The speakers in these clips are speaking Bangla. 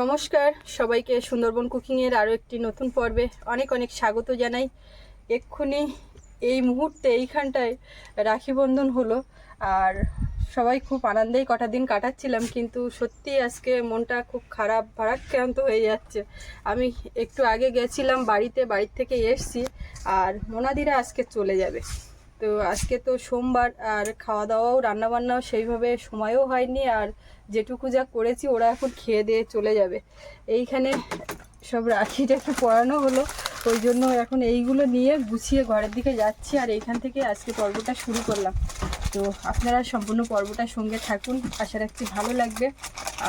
নমস্কার সবাইকে সুন্দরবন কুকিংয়ের আরও একটি নতুন পর্বে অনেক অনেক স্বাগত জানাই। এক্ষুনি এই মুহূর্তে এইখানটায় রাখি বন্ধন হলো। আর সবাই খুব আনন্দেই কটা দিন কাটাচ্ছিলাম কিন্তু সত্যি আজকে মনটা খুব খারাপ ভারাক্রান্ত হয়ে যাচ্ছে। আমি একটু আগে গেছিলাম বাড়িতে বাড়ির থেকে এসছি আর মোনাদিরা আজকে চলে যাবে। তো আজকে তো সোমবার আর খাওয়া দাওয়াও রান্নাবান্নাও সেইভাবে সময়ও হয়নি আর যেটুকু যা করেছি ওরা এখন খেয়ে দিয়ে চলে যাবে। এইখানে সব রাখিটা একটু পড়ানো হলো, ওই জন্য এখন এইগুলো নিয়ে গুছিয়ে ঘরের দিকে যাচ্ছি আর এইখান থেকে আজকে পর্বটা শুরু করলাম। তো আপনারা সম্পূর্ণ পর্বটার সঙ্গে থাকুন, আশা রাখছি ভালো লাগবে।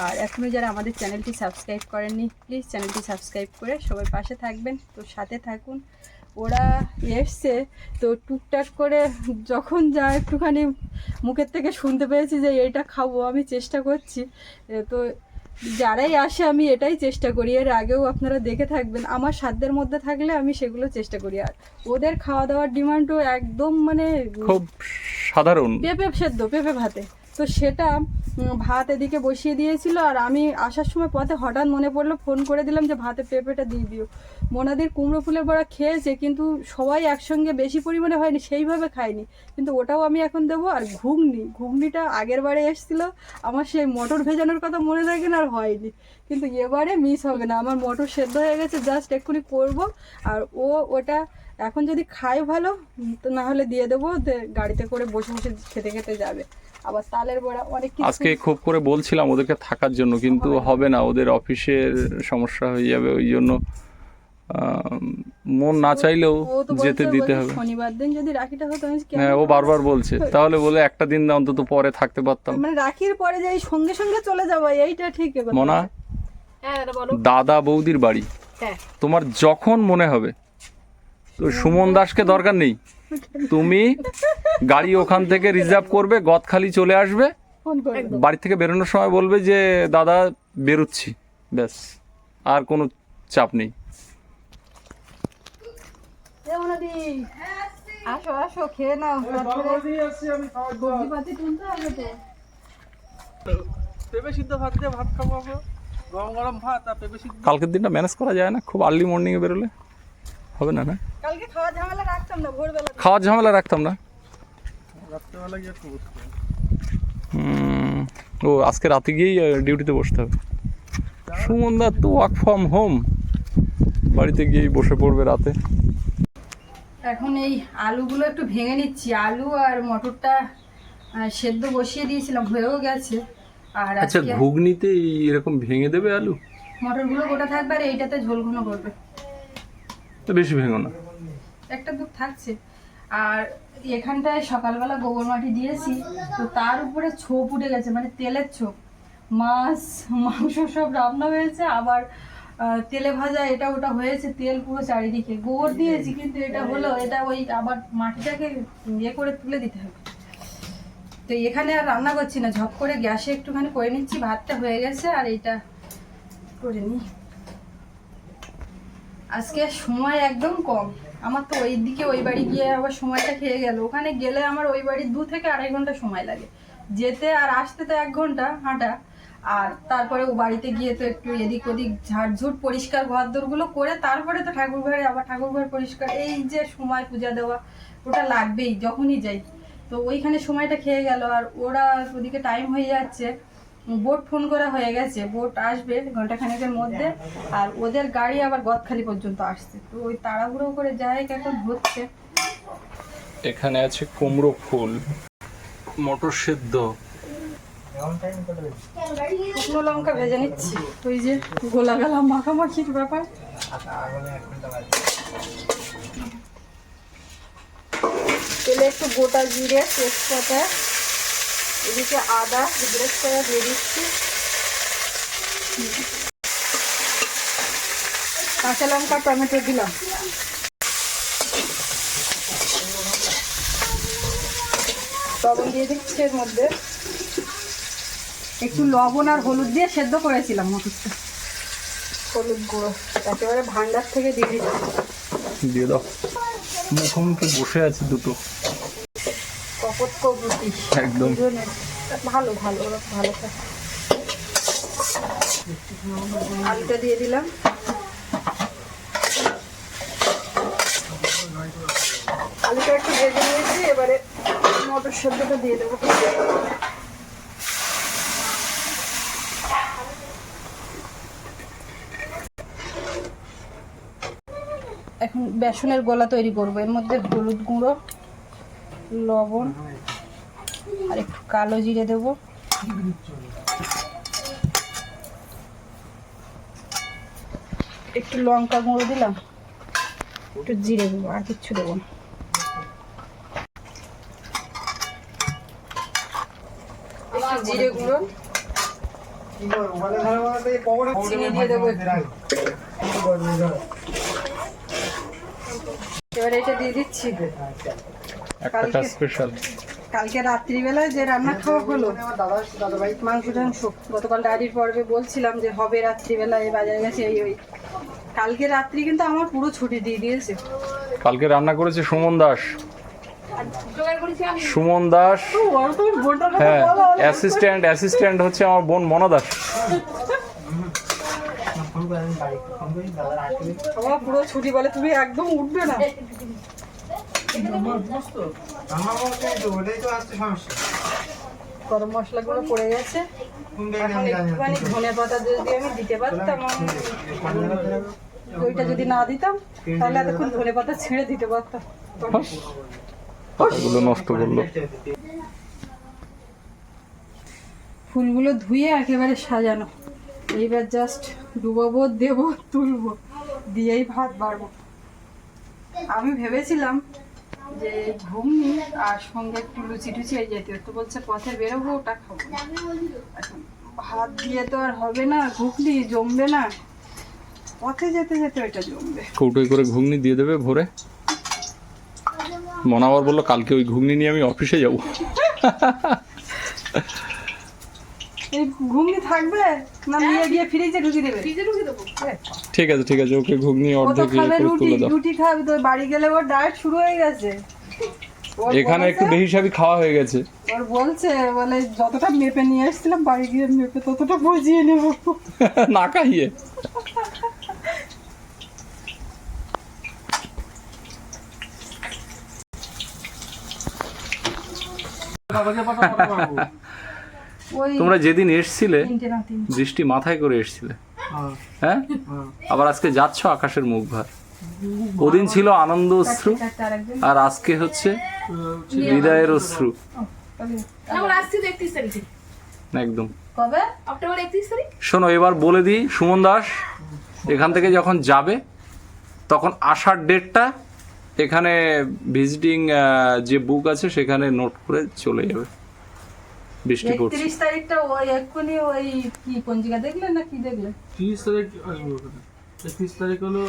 আর এখনও যারা আমাদের চ্যানেলটি সাবস্ক্রাইব করেননি, প্লিজ চ্যানেলটি সাবস্ক্রাইব করে সবাই পাশে থাকবেন। তো সাথে থাকুন ওরা এসছে তো টুকটাক করে যখন যা একটুখানি মুখের থেকে শুনতে পেয়েছি যে এইটা খাব আমি চেষ্টা করছি। তো যারাই আসে আমি এটাই চেষ্টা করি। এর আগেও আপনারা দেখে থাকবেন আমার সাধ্যের মধ্যে থাকলে আমি সেগুলো চেষ্টা করি। আর ওদের খাওয়া দাওয়ার ডিমান্ডও একদম মানে খুব সাধারণ। পেঁপে সেদ্ধ পেঁপে ভাতে। তো সেটা ভাত এদিকে বসিয়ে দিয়েছিল আর আমি আসার সময় পথে হঠাৎ মনে পড়ল, ফোন করে দিলাম যে ভাতে পেঁপেটা দিয়ে দিও। মোনাদের কুমড়ো ফুলের বড়া খেয়েছে কিন্তু সবাই একসঙ্গে বেশি পরিমাণে হয়নি, সেইভাবে খায়নি। কিন্তু ওটাও আমি এখন দেবো আর ঘুগনি, ঘুগনিটা আগের বারে এসেছিল, আমার সেই মটর ভেজানোর কথা মনে থাকে না আর হয়নি। কিন্তু এবারে মিস হবে না, আমার মটর সেদ্ধ হয়ে গেছে জাস্ট এক্ষুনি করব আর ও ওটা এখন যদি খায় ভালো, তো না হলে দিয়ে দেবো গাড়িতে করে বসে বসে খেতে খেতে যাবে। আবার তালের বড়া অনেক কিছু আজকে খুব করে বলছিলাম ওদেরকে থাকার জন্য কিন্তু হবে না ওদের অফিসের সমস্যা হয়ে যাবে ওই জন্য মন না চাইলেও যেতে দিতে হবে। শনিবার দিন যদি রাখিটা হতো হ্যাঁ ও বারবার বলছে। তাহলে বলে একটা দিন না অন্তত পরে থাকতে পারতাম। মানে রাখির পরে যাই সঙ্গে সঙ্গে চলে যাব এইটা ঠিক মনা হ্যাঁ দাদা বৌদির বাড়ি। হ্যাঁ। তোমার যখন মনে হবে তো সুমন দাসকে দরকার নেই? তুমি গাড়ি ওখান থেকে রিজার্ভ করবে গদখালি চলে আসবে। বাড়ি থেকে বেরোনোর সময় বলবে যে দাদা বেরোচ্ছি। ব্যাস আর কোনো চাপ নেই। আসো আসো খেয়ে নাও। তারপরে দিয়ে আসছি আমি খাওয়ার জন্য। সবজিপাতি তুলতে হবে তো। পেঁপে সিদ্ধ ভাত দিয়ে ভাত খাব গরম গরম ভাত আর পেঁপে সিদ্ধ কালকের দিনটা ম্যানেজ করা যায় না খুব আর্লি মর্নিংয়ে বেরোলে। হবে না না? কালকে খাওয়া ঝামেলা রাখতাম না ভোরবেলা খাওয়ার ঝামেলা রাখতাম না? রাত্রেবেলা গিয়ে হুম, ও আজকে রাতে গিয়েই ডিউটিতে বসতে হবে। সুমনদা তো ওয়ার্ক ফ্রম হোম বাড়িতে গিয়েই বসে পড়বে রাতে। এখন এই আলুগুলো একটু ভেঙে নিচ্ছি। আলু আর মটরটা সেদ্ধ বসিয়ে দিয়েছিলাম হয়েও গেছে। আর আচ্ছা ঘুগনিতে এরকম ভেঙে দেবে আলু? মটরগুলো গোটা থাকবে আর এইটাতে ঝোল ঘন করবে। তো বেশি ভেঙো না। একটা দুধ থাকছে। আর এখানটায় সকালবেলা গোবর মাটি দিয়েছি, তো তার উপরে ছোপ উঠে গেছে মানে তেলের ছোপ। মাছ, মাংস সব রান্না হয়েছে, আবার তেলে ভাজা এটা ওটা হয়েছে, তেল পুরো চারিদিকে। গোবর দিয়েছি, কিন্তু এটা হলো, এটা ওই আবার মাটিটাকে ইয়ে করে তুলে দিতে হবে। তো এখানে আর রান্না করছি না, ঝপ করে গ্যাসে একটুখানি করে নিচ্ছি, ভাতটা হয়ে গেছে, আর এইটা করে নিই। আজকে সময় একদম কম। আমার তো ওই দিকে ওই বাড়ি গিয়ে আবার সময়টা খেয়ে গেল। ওখানে গেলে আমার ওই বাড়ির দু থেকে আড়াই ঘণ্টা সময় লাগে। যেতে আর আসতে তো এক ঘণ্টা হাঁটা। আর তারপরে ও বাড়িতে গিয়ে তো একটু এদিক ওদিক ঝাড়ঝুট, পরিষ্কার ঘর দোরগুলো করে তারপরে তো ঠাকুর ঘরে আবার ঠাকুর ঘর পরিষ্কার। এই যে সময় পূজা দেওয়া, ওটা লাগবেই, যখনই যাই। তো ওইখানে সময়টা খেয়ে গেল। আর ওরা ওদিকে টাইম হয়ে যাচ্ছে। বোট ফোন করা হয়ে গেছে বোট আসবে ঘন্টাখানেকের মধ্যে আর ওদের গাড়ি আবার গদখালি পর্যন্ত আসছে। তো ওই তাড়াহুড়ো করে যাই এখন হচ্ছে। এখানে আছে কুমড়ো ফুল মটর সেদ্ধ। শুকনো লঙ্কা ভেজে নিচ্ছি। ওই যে গোলা গালা মাখামাখির ব্যাপার। তেলে একটু গোটা জিরে তেজপাতা। এদিকে আদা ব্রেক করে দিয়ে দিচ্ছি। কাঁচা লঙ্কা, টমেটো দিলাম। লবণ দিয়ে দিচ্ছি এর মধ্যে। একটু লবণ আর হলুদ দিয়ে সেদ্ধ করেছিলাম মটরটা। হলুদ গুঁড়ো। একেবারে ভান্ডার থেকে দিয়ে দিচ্ছি। দিয়ে দাও। মুখোমুখি বসে আছে দুটো। একদম। ভালো ভালো ওরা ভালো থাকে। আলুটা দিয়ে দিলাম। আলুটা একটু ভেজে নিয়েছি এবারে মটর সেদ্ধটা দিয়ে দেবো। এখন বেসনের গোলা তৈরি করব। এর মধ্যে হলুদ গুঁড়ো লবণ আর একটু কালো জিরে দেবো। একটু লঙ্কা গুঁড়ো দিলাম, একটু জিরে দেবো, আর কিচ্ছু দেবো না। দেবো। এবারে এটা দিয়ে দিচ্ছি। একটা স্পেশাল কালকে রাত্রিবেলায় যে রান্না খাওয়া হলো মাংস টাংস গতকাল ডায়েরির পর্বে বলছিলাম যে হবে রাত্রিবেলায় বাজারে গেছে এই ওই। কালকে রাত্রি কিন্তু আমার পুরো ছুটি দিয়ে দিয়েছে। কালকে রান্না করেছে সুমন দাস। সুমন দাস হ্যাঁ অ্যাসিস্ট্যান্ট অ্যাসিস্ট্যান্ট হচ্ছে আমার বোন মনা দাস। আমার পুরো ছুটি বলে তুমি একদম উঠবে না। গরম মশলাগুলো পড়ে গেছে একটুখানি ধনে পাতা যদি আমি দিতে পারতাম ওইটা যদি না দিতাম তাহলে এতক্ষণ ধনে পাতা ছেড়ে দিতে পারতাম ফুলগুলো ধুয়ে একেবারে সাজানো। এইবার জাস্ট ডুবাবো, দেবো, তুলবো, দিয়েই ভাত বাড়বো। আমি ভেবেছিলাম যে ঘুমনি আর সঙ্গে একটু লুচি টুচি এই জাতীয় তো বলছে পথে বেরোবো ওটা খাব না। এখন ভাত দিয়ে তো আর হবে না ঘুগনি জমবে না। পথে যেতে যেতে ওইটা জমবে। কৌটোয় করে ঘুগনি দিয়ে দেবে ভোরে। মনা আবার বলল কালকে ওই ঘুগনি নিয়ে আমি অফিসে যাব। এই ঘুগনি থাকবে না নিয়ে গিয়ে ফ্রিজে ঢুকিয়ে দেবে? ফ্রিজে ঢুকিয়ে দেবো? ঠিক আছে ঠিক আছে ওকে ঘুগনি অর্ধেক ইয়ে করে তুলে দাও। রুটি খাবে তো বাড়ি গেলে ওর ডায়েট শুরু হয়ে গেছে। এখানে একটু বেহিসাবি খাওয়া হয়ে গেছে। ওর বলছে বলে যতটা মেপে নিয়ে এসেছিলাম বাড়ি গিয়ে মেপে ততটা বুঝিয়ে নেব। না খাইয়ে। তোমরা যেদিন এসছিলে বৃষ্টি মাথায় করে এসছিলে। হ্যাঁ। আবার আজকে যাচ্ছ আকাশের মুখ ভার। ওদিন ছিল আনন্দ অশ্রু, আর আজকে হচ্ছে হৃদয়ের অশ্রু। একদম। শোনো, এবার বলে দিই, সুমন দাস, এখান থেকে যখন যাবে, তখন আসার ডেটটা এখানে ভিজিটিং যে বুক আছে, সেখানে নোট করে চলে যাবে। বৃষ্টি পড়ছে। একত্রিশ তারিখটা ওই এক্ষুনি ওই কি পঞ্জিকা দেখলে না কি দেখলে? তিরিশ তারিখ আসব ওখানে। একত্রিশ তারিখ হলো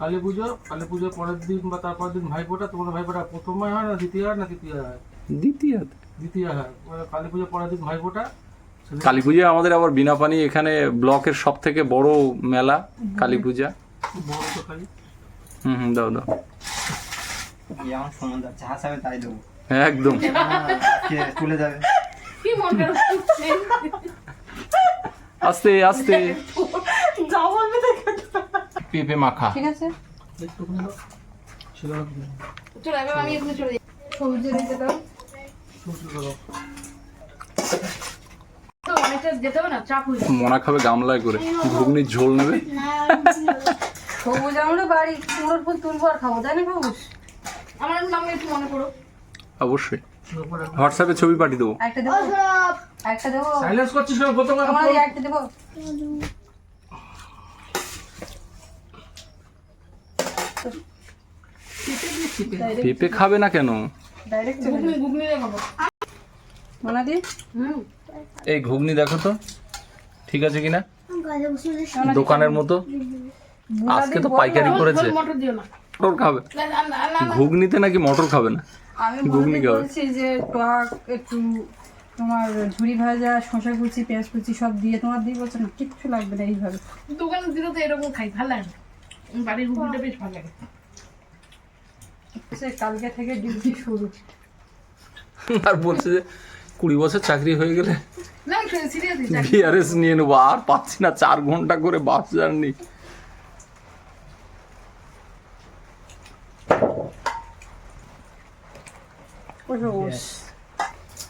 কালী পুজো কালী পুজোর পরের দিন বা তারপর দিন ভাইফোঁটা তোমার ভাইফোঁটা প্রথমে হয় না দ্বিতীয় হয় না তৃতীয় হয়? দ্বিতীয় দ্বিতীয় হয়। মানে কালী পুজোর পরের দিন ভাইফোঁটা কালী পূজা আমাদের আবার বিনা পানি এখানে ব্লকের সব থেকে বড় মেলা কালী পূজা। খুব বড় তো খালি হুম হুম দাও দাও। একদম। কে তুলে যাবে। কি মন? আস্তে আস্তে। যা বলবে পেঁপে মাখা। ঠিক আছে। না এবার আমি এখানে চলে যাই। সবজি দিতে দাও। মনা খাবে গামলায় করে। ঘুগনির ঝোল নেবে। সবুজ আমরা বাড়ি কুমড়োর ফুল তুলবো আর খাব তাই না সবুজ? আমার নাম একটু মনে করো। অবশ্যই। হোয়াটসঅ্যাপে ছবি পাঠিয়ে দেবো। একটা দেবো। একটা দেবো। সাইলেন্স করছিস কেন? প্রথমে একটা দেবো। পেঁপে খাবে না কেন? ডাইরেক্ট ঘুগনি ঘুগনি দিয়ে খাব। মোনাদি? হুম। এই ঘুগনি দেখো তো। ঠিক আছে কিনা? দোকানের মতো। আজকে তো পাইকারি করেছে। মটর দিও না। মটর খাবে। ঘুগনিতে নাকি মটর খাবে না? আমি ঘুগনি বলছি যে টক একটু তোমার ঝুড়ি ভাজা শসা কুচি পেঁয়াজ কুচি সব দিয়ে তোমার দিয়ে বলছো না কিচ্ছু লাগবে না এইভাবে। দোকানে দিলে তো এরকম খাই ভালো লাগে বাড়ির ঘুগনিটা বেশ ভালো লাগে। সে কালকে থেকে ডিউটি শুরু। আর বলছে যে কুড়ি বছর চাকরি হয়ে গেলে না সিরিয়াসলি বিআরএস নিয়ে নেব আর পাচ্ছি না চার ঘণ্টা করে বাস জার্নি।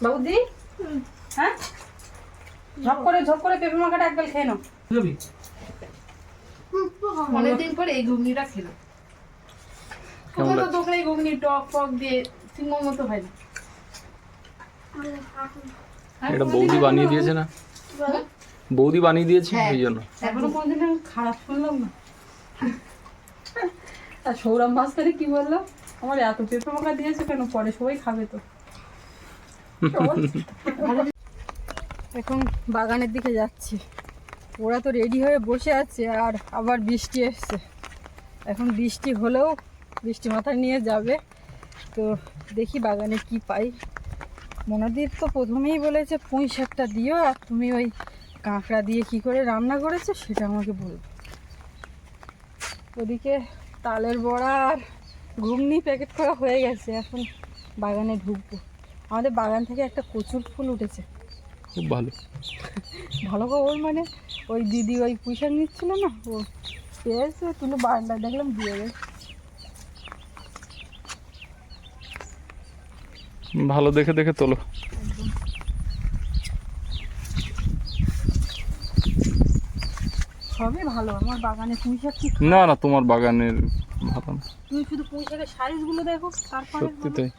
বাবুদি? হ্যাঁ? ঝপ করে ঝপ করে পেঁপে মাখাটা একবার খেয়ে নাও। অনেকদিন পরে এই ঘুগনিটা খেলাম। তো দোকানে ঘুগনি টক ফক দিয়ে সিংহ মতো হয় না। এটা বৌদি বানিয়ে দিয়েছে না? বৌদি বানিয়ে দিয়েছে হ্যাঁ। এই জন্য। এখনও কোনদিন আমি খারাপ শুনলাম না। আর সৌরভ মাস্টারে কি বলল? আমার এত পেঁপে মাখা দিয়েছে কেন? পরে সবাই খাবে তো। এখন বাগানের দিকে যাচ্ছি। ওরা তো রেডি হয়ে বসে আছে আর আবার বৃষ্টি এসছে। এখন বৃষ্টি হলেও বৃষ্টি মাথায় নিয়ে যাবে। তো দেখি বাগানে কি পাই। মনাদীপ তো প্রথমেই বলেছে, পুঁই শাকটা দিও আর তুমি ওই কাঁকড়া দিয়ে কি করে রান্না করেছ সেটা আমাকে বলবে ওদিকে তালের বড়া আর ঘুগনি প্যাকেট করা হয়ে গেছে এখন বাগানে ঢুকবো। আমাদের বাগান থেকে একটা কচুর ফুল উঠেছে। খুব ভালো। ভালো খবর মানে ওই দিদি ওই পুঁইশাক নিচ্ছিল না ও পেয়েছে তুলে বারান্দায় দেখলাম দিয়ে গেছে। ভালো দেখে দেখে তোলো। সবই ভালো আমার বাগানে পুঁইশাক কি না না তোমার বাগানের ভালো না। তুমি শুধু পুঁইশাকের সাইজগুলো দেখো তারপরে সত্যি তাই।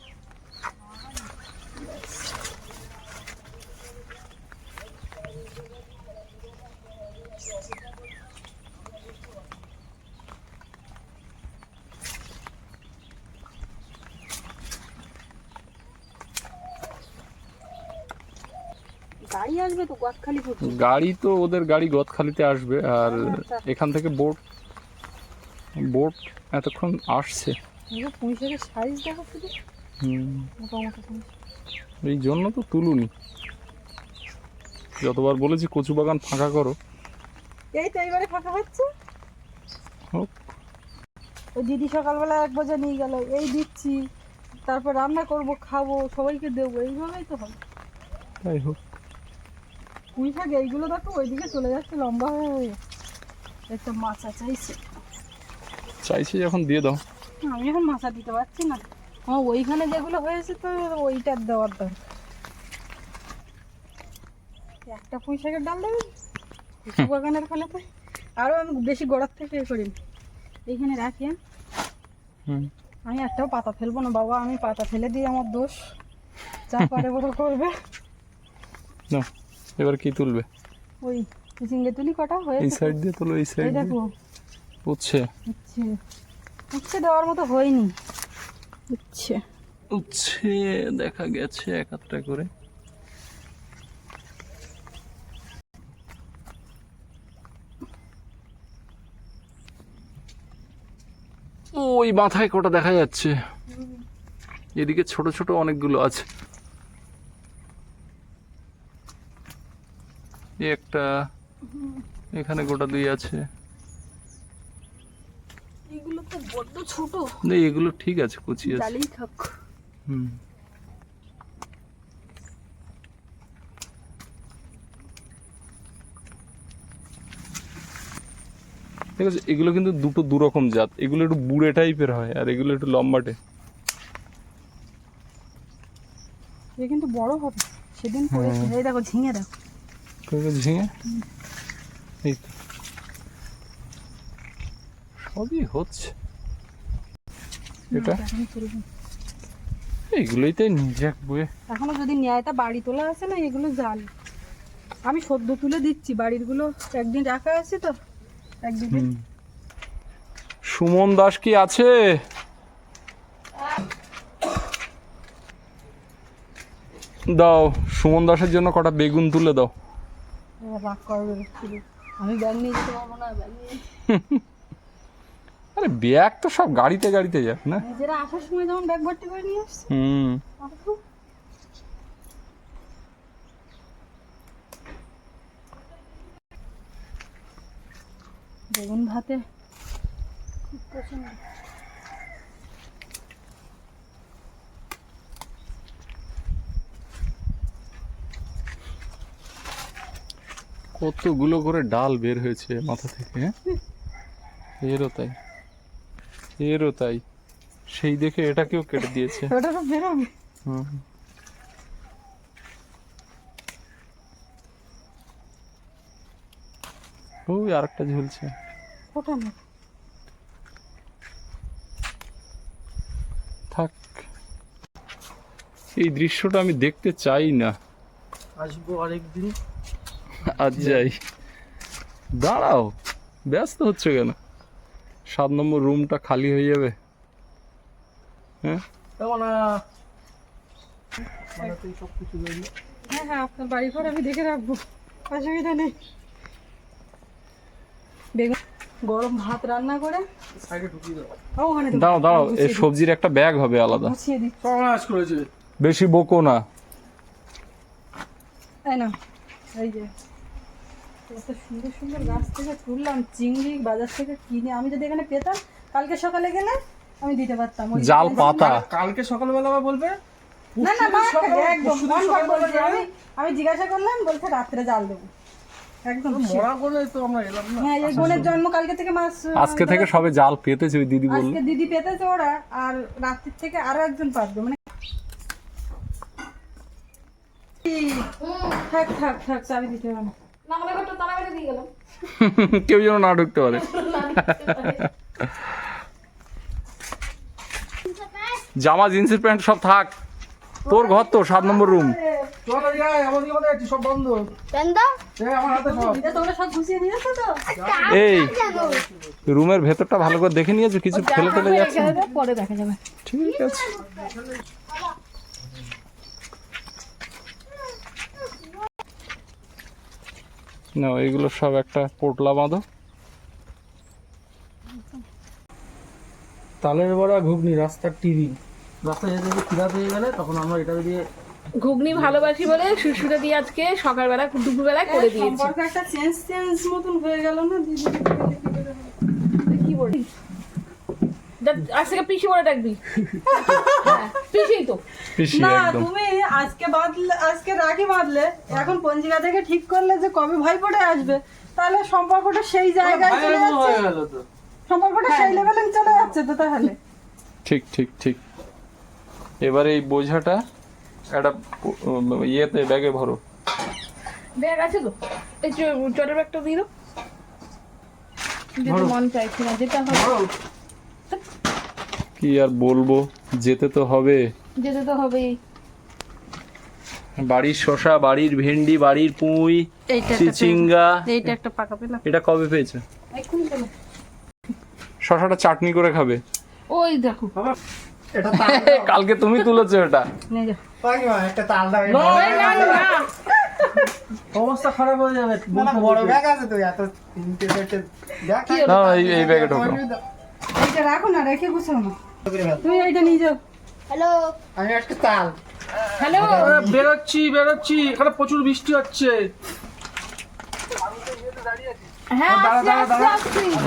গাড়ি আসবে তো গাড়ি তো ওদের গাড়ি গদখালিতে আসবে আর এখান থেকে বোট বোট এতক্ষণ আসছে। সাইজ দেখো শুধু। এই জন্য তো তুলুনি। যতবার বলেছি কচু বাগান ফাঁকা করো। এই তো এইবারে ফাঁকা হচ্ছে। হোক। ওই দিদি সকালবেলা এক বাজে নিয়ে গেল এই দিচ্ছি তারপর রান্না করব খাব সবাইকে দেবো এইভাবেই তো হবে তাই হোক। পুঁই শাক এইগুলো দেখো ওইদিকে চলে যাচ্ছে লম্বা হয়ে হয়ে। একটা মাছা চাইছে চাইছি যখন দিয়ে দাও। আমি এখন মাছা দিতে পারছি না। আমার ওইখানে যেগুলো হয়েছে তো ওইটার দেওয়ার দরকার। একটা পুঁই শাকের ডাল দেবে? কচু বাগানের ফলে তো আরও আমি বেশি গোড়ার থেকে এ করি এইখানে রাখি হ্যাঁ? আমি একটাও পাতা ফেলব না বাবা। আমি পাতা ফেলে দিই আমার দোষ। যা পারে বড় করবে। না এবার কি তুলবে? ওই চিচিঙ্গে তুলি কটা এই হয়েছে সাইড দিয়ে তোলো এই সাইড দেখো উচ্ছে। উচ্ছে। দেওয়ার মতো হয়নি। উচ্ছে। উচ্ছে দেখা গেছে এক আধটা করে। ওই মাথায় কটা দেখা যাচ্ছে। এদিকে ছোট ছোট অনেকগুলো আছে। একটা এখানে গোটা দুই আছে। বড্ড ছোট। না এগুলো ঠিক আছে কুচি আছে। ডালেই থাক। হুম। ঠিক আছে এগুলো কিন্তু দুটো দু রকম জাত। এগুলো একটু বুড়ে টাইপের হয় আর এগুলো একটু লম্বাটে। এ কিন্তু বড় হবে। সেদিন করেছে এই দেখো ঝিঙে দেখো। ঝিঙে? এই তো। সবই হচ্ছে। এটা? এখনও তুলবো না। এইগুলোই তাই নিজেক বয়ে এখনও যদি ন্যায়টা বাড়ি তোলা আছে না এগুলো জাল। আমি সদ্য তুলে দিচ্ছি বাড়িরগুলো একদিন রাখা আছে তো একদিন সুমন দাস কি আছে? দাও সুমন দাসের জন্য কটা বেগুন তুলে দাও। আমি ব্যাগ নিয়ে যেতে পারব না ব্যাগ নিয়ে আরে ব্যাগ তো সব গাড়িতে গাড়িতে যায় না? নিজেরা আসার সময় ব্যাগ ভর্তি করে নিয়ে আসছি হুম। বেগুন ভাতে খুব পছন্দ। কতগুলো করে ডাল বের হয়েছে মাথা থেকে হ্যাঁ? এরও তাই। এরও তাই। সেই দেখে এটাকেও কেটে দিয়েছে। ওটা তো বেরোবে। হুম। ওই আরেকটা ঝুলছে। ওটা না। থাক। এই দৃশ্যটা আমি দেখতে চাই না। আসব আরেকদিন। আজ যাই। দাঁড়াও ব্যস্ত হচ্ছে কেন? সাত নম্বর রুমটা খালি হয়ে যাবে। হ্যাঁ? মানে তুই সব কিছু রইল হ্যাঁ হ্যাঁ আপনার বাড়ি ঘর আমি দেখে রাখব। অসুবিধা নেই। বেগুন গরম ভাত রান্না করে সাইডে ঢুকিয়ে দাও। ও, ওখানে দেবো। দাঁড়াও দাঁড়াও এই সবজির একটা ব্যাগ হবে আলাদা। বেশি বকো না। তাই না এই যে। সুন্দর সুন্দর গাছ থেকে তুললাম চিংড়ি বাজার থেকে কিনে আমি যদি এখানে পেতাম কালকে সকালে গেলে আমি দিতে পারতাম। জাল পাতা। কালকে সকালবেলা আবার বলবে? না না মা একদম। আমি আমি জিজ্ঞাসা করলাম বলছে রাত্রে জাল দেবো। একদম মরা করে তো আমরা এলাম না। হ্যাঁ এই বোনের জন্ম কালকে থেকে মাস আজকে থেকে সবে জাল পেতেছে ওই দিদি বলল। আজকে দিদি পেতেছে ওরা আর রাত্রির থেকে আরও একজন পারবে। মানে থাক থাক থাক চাবি দিতে হবে না কেউ যেন না ঢুকতে পারে। জামা জিন্সের প্যান্ট সব থাক। তোর ঘর তো সাত নম্বর রুম এই আমার হাতে সব। এটা তোমরা সব গুছিয়ে নিয়েছো তো? এই রুমের ভেতরটা ভালো করে দেখে নিয়েছো কিছু ফেলে টেলে যাচ্ছে? না? পরে দেখা যাবে। ঠিক আছে। না এগুলো সব একটা পোটলা বাঁধো। তালের বড়া ঘুগনি রাস্তার টিভি। রাস্তায় যেতে যেতে খিদা পেয়ে গেলে তখন আমরা এটা দিয়ে ঘুগনি ভালোবাসি বলে সুসুটা দিয়ে আজকে সকালবেলা দুপুরবেলা করে দিয়েছি সম্পর্ক একটা চেঞ্জ চেঞ্জ মতন হয়ে গেল না দিদি কি বলি আজ থেকে পিসি বলে ডাকবি। হ্যাঁ, পিসি তো। পিসি না তুমি আজকে বাঁধলে আজকে রাখি বাঁধলে এখন পঞ্জিকা থেকে ঠিক করলে যে কবে ভাই পড়ে আসবে তাহলে সম্পর্কটা সেই জায়গায় চলে যাচ্ছে। হয়ে গেল তো। সম্পর্কটা সেই লেভেলে চলে যাচ্ছে তো তাহলে। ঠিক ঠিক ঠিক। এবারে এই বোঝাটা একটা ইয়েতে ব্যাগে ভরো। ব্যাগ আছে তো? এই চ- চটের ব্যাগটা দিয়ে দাও। যেতে মন চাইছে না যেটা হবে। কি আর বলব? যেতে তো হবে। যেতে তো হবেই। বাড়ির শশা বাড়ির ভেন্ডি বাড়ির পুঁই চিচিঙ্গা। এইটা একটা পাকা পেলাম। এটা কবে পেয়েছে? শশাটা চাটনি করে খাবে। ওই দেখো। এটা কালকে তুমি তুলেছো এটা। নিয়ে যাও। কাকিমা একটা তাল দাও ওই না না অবস্থা খারাপ হয়ে যাবে বড় ব্যাগ আছে তো এত তিনটে চারটে ব্যাগ না এই ব্যাগে ঢোকো এইটা রাখো না রেখে গুছাও না। তুমি এইটা নিয়ে যাও। আমি একটা তাল। হ্যালো। বেরোচ্ছি বেরোচ্ছি। এখানে প্রচুর বৃষ্টি হচ্ছে। হ্যাঁ।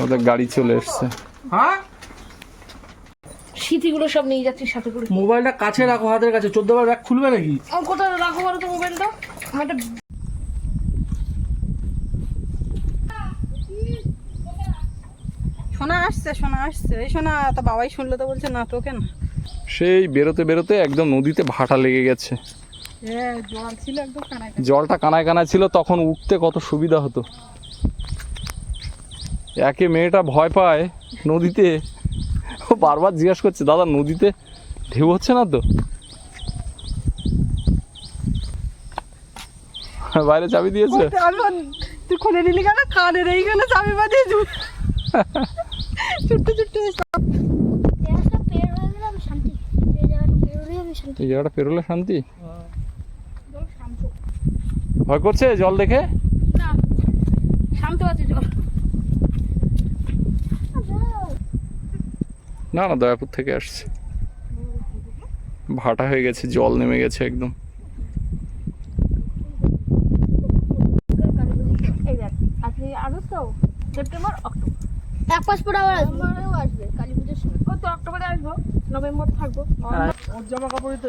ওদের গাড়ি চলে এসছে। হ্যাঁ? স্মৃতিগুলো সব নিয়ে যাচ্ছি সাথে করে। মোবাইলটা কাছে রাখো হাতের কাছে। চোদ্দ বার ব্যাগ খুলবে নাকি? কোথায়? রাখো বলো তো মোবাইলটা। আমার একটা সোনা আসছে সোনা আসছে। এই সোনা তা বাবাই শুনলো তো বলছে না তোকে না সেই বেরোতে বেরোতে একদম নদীতে ভাটা লেগে গেছে। জলটা কানায় কানায় ছিল তখন উঠতে কত সুবিধা হতো। একে মেয়েটা ভয় পায় নদীতে। ও বারবার জিজ্ঞাসা করছে দাদা নদীতে ঢেউ হচ্ছে না তো? বাইরে চাবি দিয়েছে? তুই খুলে নিলি কেন? কানের এইখানে চাবি বাঁধিয়ে ছোট্ট ছোট্ট জায়গাটা এই পেরোলে শান্তি? ভয় করছে জল দেখে? না না দয়াপুর থেকে আসছে। ভাটা হয়ে গেছে জল নেমে গেছে একদম এই দেখ আজকে আগস্ট তো সেপ্টেম্বর অক্টোবর এক পাঁচ পর আবার আসবে। কালী পুজোর সময়। ও তো অক্টোবরে আসব। নভেম্বর থাকব। ওর জামা কাপড়ই তো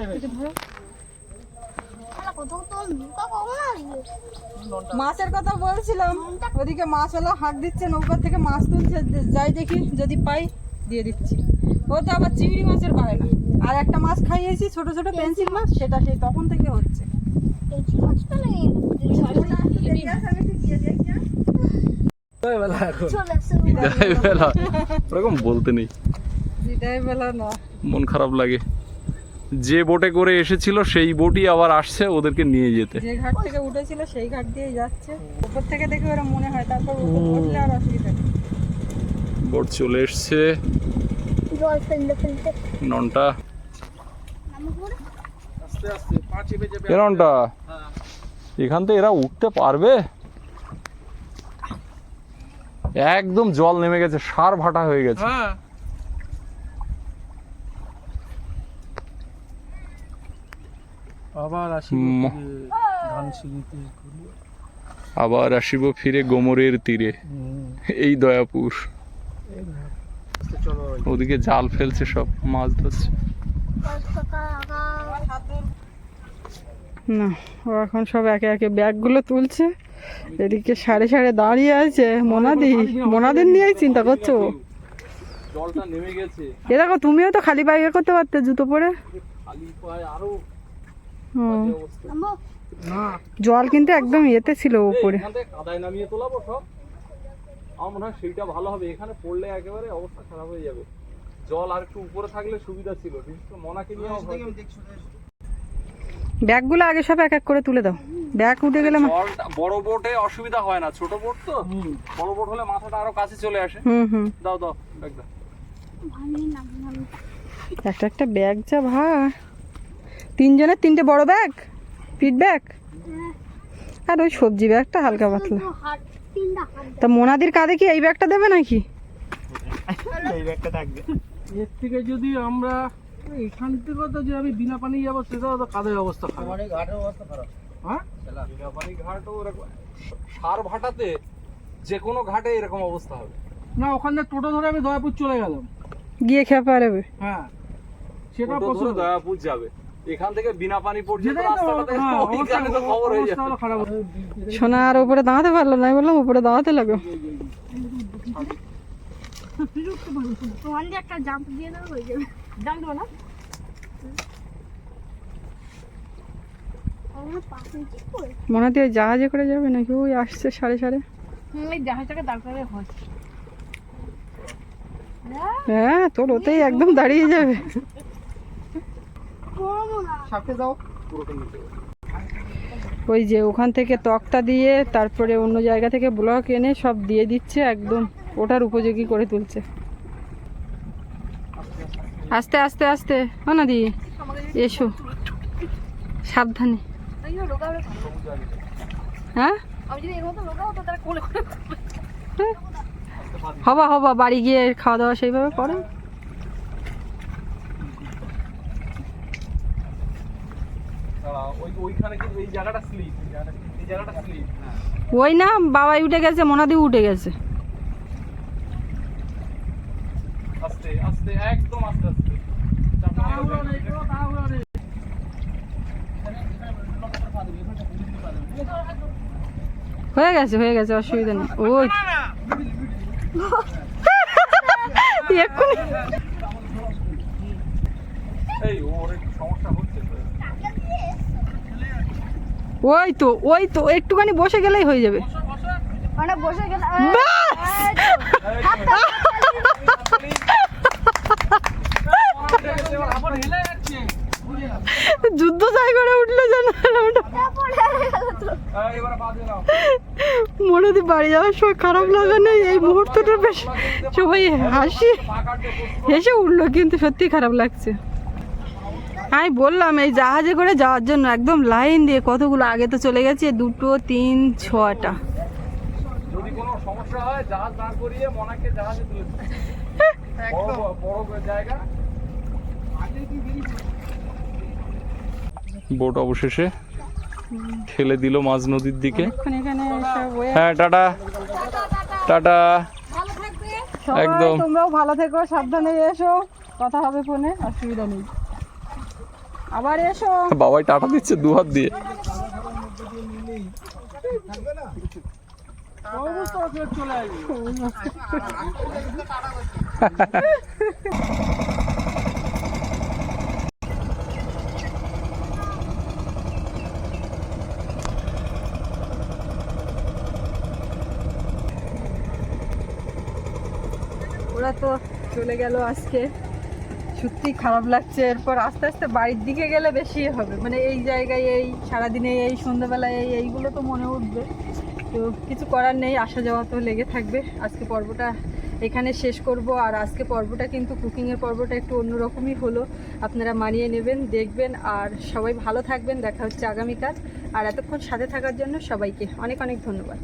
মুখা মাছের কথা বলছিলাম। ওদিকে মাছ হলো হাঁক দিচ্ছে নৌকা থেকে মাছ তুলছে। যাই দেখি যদি পাই দিয়ে দিচ্ছি। ও তো আবার চিংড়ি মাছের পায় না। আর একটা মাছ খাইয়েছি ছোট ছোট পেন্সিল মাছ সেটা সেই তখন থেকে হচ্ছে। বেলা ওরকম বলতে নেই। বেলা না। মন খারাপ লাগে। যে বোটে করে এসেছিল সেই বোটই আবার আসছে ওদেরকে নিয়ে যেতে। যে ঘাট থেকে উঠেছিল সেই ঘাট দিয়েই যাচ্ছে। উপর থেকে দেখে ওরা মনে হয় তারপর উঠলে আর অসুবিধা নেই। বোট চলে এসছে। জল ফেলতে ফেলতে ননটা। নামে আস্তে আস্তে পাঁচে বেজে ননটা হ্যাঁ এখান থেকে এরা উঠতে পারবে? একদম জল নেমে গেছে সার ভাটা হয়ে গেছে। হ্যাঁ। আবার আসি ম- ধান সিঁড়িতে আবার আসিব ফিরে গোমরের তীরে। এই দয়াপুর। চলো ওদিকে জাল ফেলছে সব মাছ ধরছে। না ও এখন সব একে একে ব্যাগগুলো তুলছে। এদিকে সাড়ে সাড়ে দাঁড়িয়ে আছে মোনাদি। মোনাদের নিয়েই চিন্তা করছ? জলটা নেমে গেছে। এ দেখো তুমিও তো খালি পায়ে করতে পারতে জুতো পরে। জল কিন্তু একদম ইয়েতে ছিল উপরে। কাদায় নামিয়ে তোলাবো সব। আমার মনে হয় সেইটা ভালো হবে। এখানে পড়লে একেবারে অবস্থা খারাপ হয়ে যাবে। জল আর একটু উপরে থাকলে সুবিধা ছিল। বিশেষ করে মনাকে নিয়ে। ব্যাগগুলো আগে সব এক এক করে তুলে দাও। ব্যাগ উঠে গেলে বড় বোটে অসুবিধা হয় না ছোট বোট তো? বড় বোট হলে মাথাটা আরও কাছে চলে আসে। হুম হুম। দাও দাও ব্যাগ দাও। একটা একটা ব্যাগ যা ভার তিনজনের তিনটে বড় ব্যাগ? পিট ব্যাগ? আর ওই সবজি ব্যাগটা হালকা পাতলা। হাত তিনটা হাত তা মোনাদির কাঁধে কি এই ব্যাগটা দেবে নাকি? এই ব্যাগটা থাকবে। এর থেকে যদি আমরা এখান থেকে তো যে আমি বিনা পানি যাব সেটাও তো কাদের অবস্থা খারাপ হ্যাঁ বিনাপানি ঘাট ও এরকম সার ভাটাতে যে কোনো ঘাটে এরকম অবস্থা হবে না ওখানে টোটো ধরে আমি দয়াপুর চলে গেলাম গিয়ে খেয়ে পারবে হ্যাঁ সেটা পছন্দ দয়াপুর যাবে এখান থেকে বিনা পানি পর্যন্ত যেটাই তো রাস্তাটাতে হ্যাঁ, ওইখানে তো অবস্থা- খবর হয়ে যাবে খারাপ সোনা আর উপরে দাঁড়াতে পারল না বললাম উপরে দাঁড়াতে লাগো একটা জাম্প দিয়ে দেওয়া হয়ে যাবে দেবো না? আমার পাঁচ ইঞ্চি করে ওই জাহাজে করে যাবে নাকি? ওই আসছে সাড়ে সাড়ে। এই জাহাজটাকে দাঁড় করে হয় হ্যাঁ তোর ওতেই একদম দাঁড়িয়ে যাবে। ওই যে ওখান থেকে তক্তা দিয়ে তারপরে অন্য জায়গা থেকে ব্লক এনে সব দিয়ে দিচ্ছে একদম ওটার উপযোগী করে তুলছে। আস্তে আস্তে আস্তে। ও না দি এসো। সাবধানে। হ্যাঁ? করে হবা হবা, বাড়ি গিয়ে খাওয়া দাওয়া সেইভাবে করে। ওই না, বাবাই উঠে গেছে, মোনাদি উঠে গেছে। আস্তে আস্তে, একদম আস্তে আস্তে চাপ নেই, তাড়াহুড়ো নেই। হয়ে গেছে হয়ে গেছে অসুবিধা নেই। ওই। এক্ষুনি। ওই তো ওই তো একটুখানি বসে গেলেই হয়ে যাবে। মানে বসে গেলে যুদ্ধ চাই করে উঠলে যেন। মনে হচ্ছে বাড়ি যাওয়ার সময় খারাপ লাগা নেই এই মুহূর্তটা বেশ সবাই হাসি হেসে উঠল কিন্তু সত্যি খারাপ লাগছে। আমি বললাম এই জাহাজে করে যাওয়ার জন্য একদম লাইন দিয়ে কতগুলো আগে তো চলে গেছে দুটো তিন ছটা। যদি কোনো সমস্যা হয় জাহাজ দাঁড় করিয়ে মনাকে জাহাজে তুলে দিবে। বড় বড় বড় জায়গা। বোট অবশেষে ঠেলে দিল মাঝ নদীর দিকে। হ্যাঁ টাটা। টাটা। একদম। তোমরাও ভালো থেকো সাবধানে এসো। কথা হবে ফোনে অসুবিধা নেই। আবার এসো। বাবাই টাটা দিচ্ছে দু হাত দিয়ে। চলে আসবে। ওরা তো চলে গেল আজকে। সত্যি খারাপ লাগছে। এরপর আস্তে আস্তে বাড়ির দিকে গেলে বেশি হবে। মানে এই জায়গায় এই, সারাদিনে এই, সন্ধ্যাবেলায় এই, এইগুলো তো মনে উঠবে। তো কিছু করার নেই, আসা যাওয়া তো লেগে থাকবে। আজকে পর্বটা এখানে শেষ করব। আর আজকে পর্বটা কিন্তু কুকিংয়ের পর্বটা একটু অন্যরকমই হলো। আপনারা মানিয়ে নেবেন, দেখবেন। আর সবাই ভালো থাকবেন। দেখা হচ্ছে আগামীকাল। আর এতক্ষণ সাথে থাকার জন্য সবাইকে অনেক অনেক ধন্যবাদ।